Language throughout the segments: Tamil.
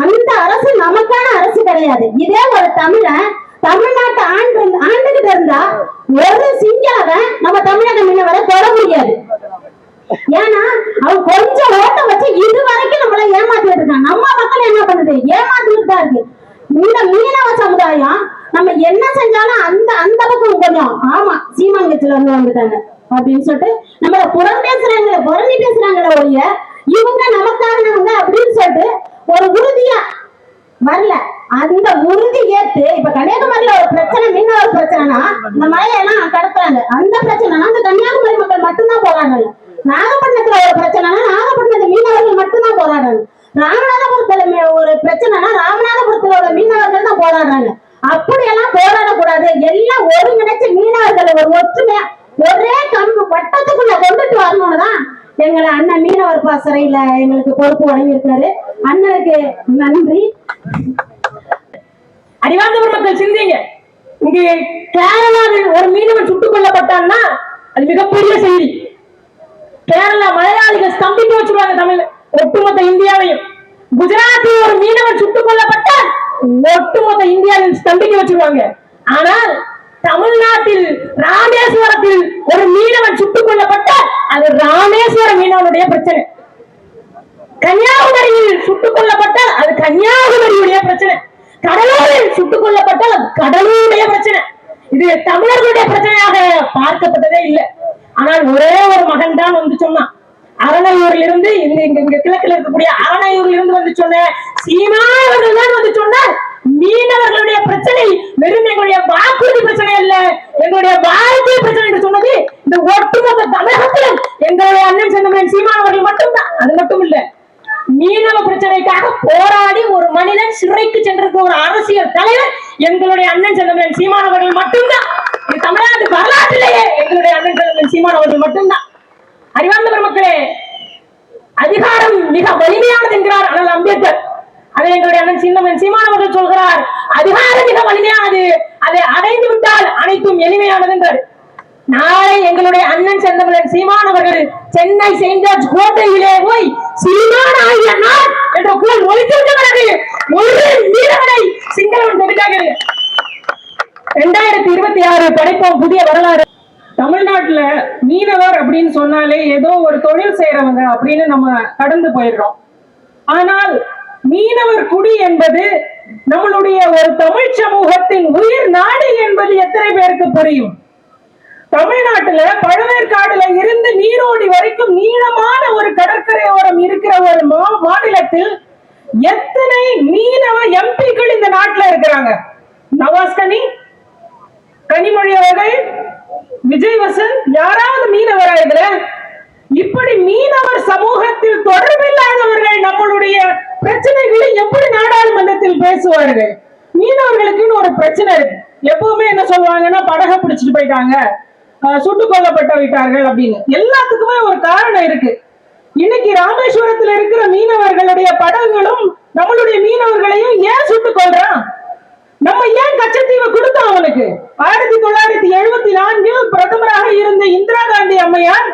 அந்த அரசு நமக்கான அரசு கிடையாது. இதே ஒரு தமிழன் தமிழ்நாட்டை ஆண்டு ஆண்டுகிட்டு இருந்தா ஒரு சிங்களவன் நம்ம தமிழக மீனவரை தொட முடியாது. ஏன்னா அவன் கொஞ்சம் ஓட்ட வச்சு இது வரைக்கும் நம்மள ஏமாத்திட்டு இருக்கான் நம்ம மக்கள் என்ன பண்ணுது? ஏமாத்திட்டு தான் இருக்கு. இந்த மீனவ சமுதாயம் நம்ம என்ன செஞ்சாலும் அந்த அந்த பக்கம் கொஞ்சம் ஆமா சீமாங்கத்துல இருந்து வந்துட்டாங்க அப்படின்னு சொல்லிட்டு நம்ம புறம் பேசுறாங்க புறணி பேசுறாங்களே ஒழிய இவங்க நமக்கான அப்படின்னு சொல்லிட்டு ஒரு உறுதியா வரல அந்த உறுதி ஏத்து இப்ப கன்னியாகுமரியில ஒரு பிரச்சனை மீனவர் இந்த இந்த மலையெல்லாம் கடத்துறாங்க. அந்த பிரச்சனைனா அந்த கன்னியாகுமரி மக்கள் மட்டும்தான் போராடுறாங்க. நாகப்பட்டினத்துல ஒரு பிரச்சனைனா நாகப்பட்டினத்து மீனவர்கள் மட்டும்தான் போராடுறாங்க. ராமநாதபுரத்துல ஒரு பிரச்சனைனா ராமநாதபுரத்துல உள்ள மீனவர்கள் தான் போராடுறாங்க. அப்படியெல்லாம் போராடக்கூடாது. எல்லாம் ஒருங்கிணைச்சு மீனவர்களை ஒரு ஒற்றுமையா ஒரே கம்பு வட்டத்துக்குள்ள கொண்டுட்டு வரணும்னு தான் எங்களை அண்ணன் மீனவர் பாசறையில எங்களுக்கு பொறுப்பு வழங்கியிருக்காரு. அண்ணனுக்கு நன்றி. அடிவாந்தபுரம் மக்கள் சிந்திங்க. இங்கே கேரளாவில் ஒரு மீனவன் சுட்டுக் கொல்லப்பட்டான்னா அது மிகப்பெரிய செய்தி. கேரளா மலையாளிகள் ஸ்தம்பித்து வச்சிருவாங்க தமிழ் ஒட்டுமொத்த இந்தியாவையும். குஜராத்தில் ஒரு மீனவன் சுட்டுக் கொல்லப்பட்டால் ஒட்டுமொத்த இந்தியாவில் ஸ்தம்பிக்க வச்சிருவாங்க. ஆனால் தமிழ்நாட்டில் ராமேஸ்வரத்தில் ஒரு மீனவன் சுட்டுக் கொல்லப்பட்டால் அது ராமேஸ்வர மீனவனுடைய பிரச்சனை. கன்னியாகுமரியில் சுட்டுக் கொல்லப்பட்டால் அது கன்னியாகுமரியுடைய பிரச்சனை. கடலூரில் சுட்டுக் கொல்லப்பட்டால் அது கடலூருடைய பிரச்சனை. இது தமிழர்களுடைய பிரச்சனையாக பார்க்கப்பட்டதே இல்லை. ஆனால் ஒரே ஒரு மகன் தான் வந்து சொன்னான். அரணையூரில் இருந்து இங்க இங்க இங்க கிழக்கில் இருக்கக்கூடிய அரணையூரில் இருந்து வந்து சொன்ன சீமானவர்கள் தான் வந்து சொன்னார் மீனவர்களுடைய பிரச்சனை வெறும் எங்களுடைய வாக்குறுதி பிரச்சனை அல்ல எங்களுடைய வாழ்க்கை பிரச்சனை என்று சொன்ன இந்த ஒட்டுமொத்த தமிழகத்திலும் எங்களுடைய அண்ணன் செந்தமன் சீமானவர்கள் மட்டும்தான் அது மட்டும் இல்ல மீனவ பிரச்சனைக்காக போராடி ஒரு மனிதன் சிறைக்கு ஒரு அரசியல் தலைவர் எங்களுடைய அண்ணன் செந்தமன் சீமானவர்கள் மட்டும்தான். இது தமிழ்நாட்டு வரலாற்றிலேயே எங்களுடைய அண்ணன் செந்தமன் சீமானவர்கள் மட்டும்தான். அறிவார்ந்த பெருமக்களே அதிகாரம் மிக வலிமையானது என்கிறார் ஆனால் அம்பேத்கர். அதை எங்களுடைய அண்ணன் சின்னமன் சீமானவர்கள் சொல்கிறார். அதிகாரம் மிக வலிமையானது. அதை அடைந்து விட்டால் அனைத்தும் எளிமையானது என்றார். நாளை எங்களுடைய அண்ணன் செந்தமலன் சீமானவர்கள் சென்னை செயின்ட் ஜார்ஜ் கோட்டையிலே போய் சீமான ஆகிய நான் என்ற குரல் ஒழித்திருக்கிறார் பிறகு ஒரு மீனவனை சிங்களவன் கொடுக்காக ரெண்டாயிரத்தி இருபத்தி ஆறு படைப்போம் புதிய வரலாறு. தமிழ்நாட்டுல மீனவர் அப்படின்னு சொன்னாலே ஏதோ ஒரு தொழில் செய்யறவங்க அப்படின்னு நம்ம கடந்து போயிடுறோம். ஆனால் மீனவர் குடி என்பது நம்மளுடைய ஒரு தமிழ் சமூகத்தின் உயிர் நாடு என்பது எத்தனை பேருக்கு புரியும்? தமிழ்நாட்டுல பழவேற்காடுல இருந்து நீரோடி வரைக்கும் நீளமான ஒரு கடற்கரையோரம் இருக்கிற ஒரு மாநிலத்தில் எத்தனை மீனவ எம்பிக்கள் இந்த நாட்டுல இருக்கிறாங்க? நவாஸ்கனி கனிமொழி அவர்கள் விஜய் வசந்த் யாராவது மீனவரா இதுல? இப்படி மீனவர் சமூகத்தில் தொடர்பில்லாதவர்கள் நம்மளுடைய பிரச்சனைகளை எப்படி நாடாளுமன்றத்தில் பேசுவார்கள்? மீனவர்களுக்குன்னு ஒரு பிரச்சனை இருக்கு. எப்பவுமே என்ன சொல்லுவாங்கன்னா படகை பிடிச்சிட்டு போயிட்டாங்க. அஹ் சுட்டுக் கொல்லப்பட்டு விட்டார்கள் அப்படின்னு. எல்லாத்துக்குமே ஒரு காரணம் இருக்கு இன்னைக்கு ராமேஸ்வரத்துல இருக்கிற மீனவர்களுடைய படகுகளும் நம்மளுடைய மீனவர்களையும் ஏன் சுட்டுக் கொள்றான் நம்ம ஏன் கச்சத்தீவை கொடுத்தோம் ஆயிரத்தி தொள்ளாயிரத்தி எழுபத்தி நான்கில் பிரதமராக இருந்த இந்திரா காந்தி அம்மையார்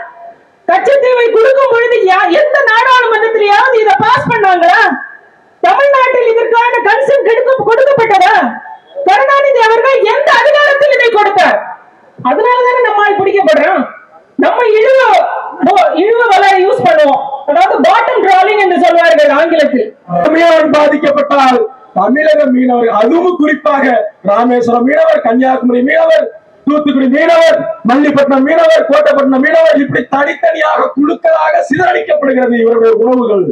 கச்சத்தீவை கொடுக்கும் பொழுது எந்த நாடாளுமன்றத்திலேயாவது இதை பாஸ் பண்ணாங்களா? தமிழ்நாட்டில் இதற்கான கன்சென்ட் கொடுக்க கொடுக்கப்பட்டதா? கருணாநிதி அவர்கள் எந்த அதிகாரத்தில் இதை கொடுத்தார்? அதனாலதானே நம்மால் பிடிக்கப்படுறோம். நம்ம இழுவ இழுவ வலை யூஸ் பண்ணுவோம். அதாவது பாட்டம் டிராலிங் என்று சொல்வார்கள் ஆங்கிலத்தில். தமிழக மீனவர் அதுவும் குறிப்பாக ராமேஸ்வரம் மீனவர் கன்னியாகுமரி மீனவர் தூத்துக்குடி மீனவர் மல்லிப்பட்டினம் மீனவர் கோட்டப்பட்டினம் மீனவர் இப்படி தனித்தனியாக குழுக்களாக சிதறடிக்கப்படுகிறது இவருடைய உணவுகள்.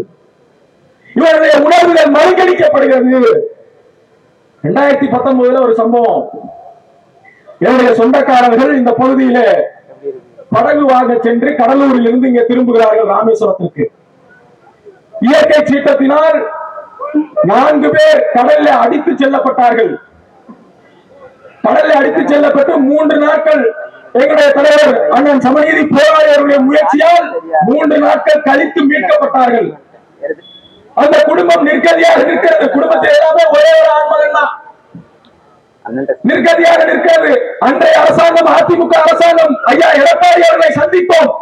இவருடைய உணவுகள் மறுகடிக்கப்படுகிறது. இரண்டாயிரத்தி பத்தொன்பதுல ஒரு சம்பவம். என்னுடைய சொந்தக்காரர்கள் இந்த பகுதியில படகு வாங்க சென்று கடலூரில் இருந்து இங்க திரும்புகிறார்கள் ராமேஸ்வரத்திற்கு. இயற்கை சீற்றத்தினால் நான்கு பேர் கடல்ல அடித்து செல்லப்பட்டார்கள். கடல்ல அடித்து செல்லப்பட்டு மூன்று நாட்கள் எங்களுடைய தலைவர் அண்ணன் சமநீதி போராளியருடைய முயற்சியால் மூன்று நாட்கள் கழித்து மீட்கப்பட்டார்கள். அந்த குடும்பம் நிர்கதியாக நிற்கிறது. குடும்பத்தில் எல்லாமே ஒரே ஒரு ஆண்மகன் தான் நிர்கதியாக நிற்கிறது. அன்றைய அரசாங்கம் அதிமுக அரசாங்கம் ஐயா எடப்பாடி அவர்களை சந்திப்போம்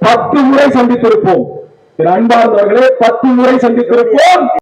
பத்து முறை சந்தித்திருப்போம். அன்பார்ந்தவர்களே பத்து முறை சந்தித்திருப்போம்.